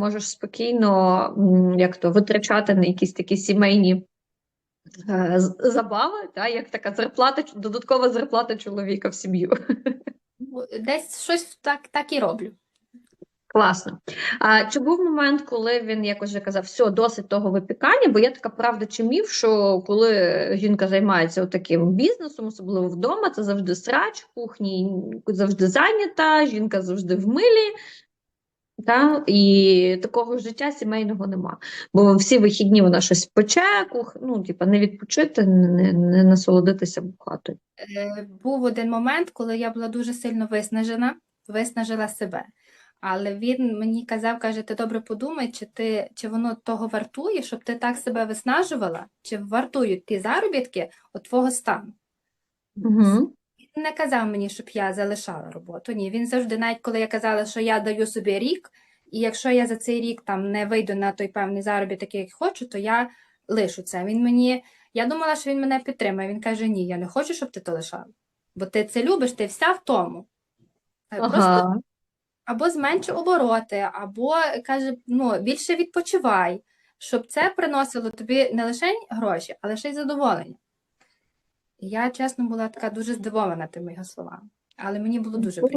можеш спокійно як то витрачати на якісь такі сімейні е, забави, та, як така зарплата, додаткова зарплата чоловіка в сім'ю. Ну, Десь щось так, так і роблю. Класно. А чи був момент, коли він якось вже казав, все, досить того випікання? Бо є така правда чи міф, що коли жінка займається таким бізнесом, особливо вдома, це завжди срач, в кухні завжди зайнята, жінка завжди в милі. Та? І такого життя сімейного нема. Бо всі вихідні вона щось пече, кух... ну, типа, не відпочити, не, не насолодитися хатою. Е, Був один момент, коли я була дуже сильно виснажена, виснажила себе. Але він мені казав, каже, ти добре подумай, чи ти, чи воно того вартує, щоб ти так себе виснажувала, чи вартують ті заробітки от твого стану. Угу. Він не казав мені, щоб я залишала роботу. Ні, він завжди, навіть коли я казала, що я даю собі рік, і якщо я за цей рік там не вийду на той певний заробіток, який хочу, то я лишу це. Він мені, я думала, що він мене підтримає. Він каже: Ні, я не хочу, щоб ти то лишала. Бо ти це любиш, ти вся в тому. Е, Просто Ага. або зменши обороти, або каже, ну, більше відпочивай, щоб це приносило тобі не лише гроші, але ще й задоволення. Я, чесно, була така дуже здивована тими його словами. Але мені було дуже приємно.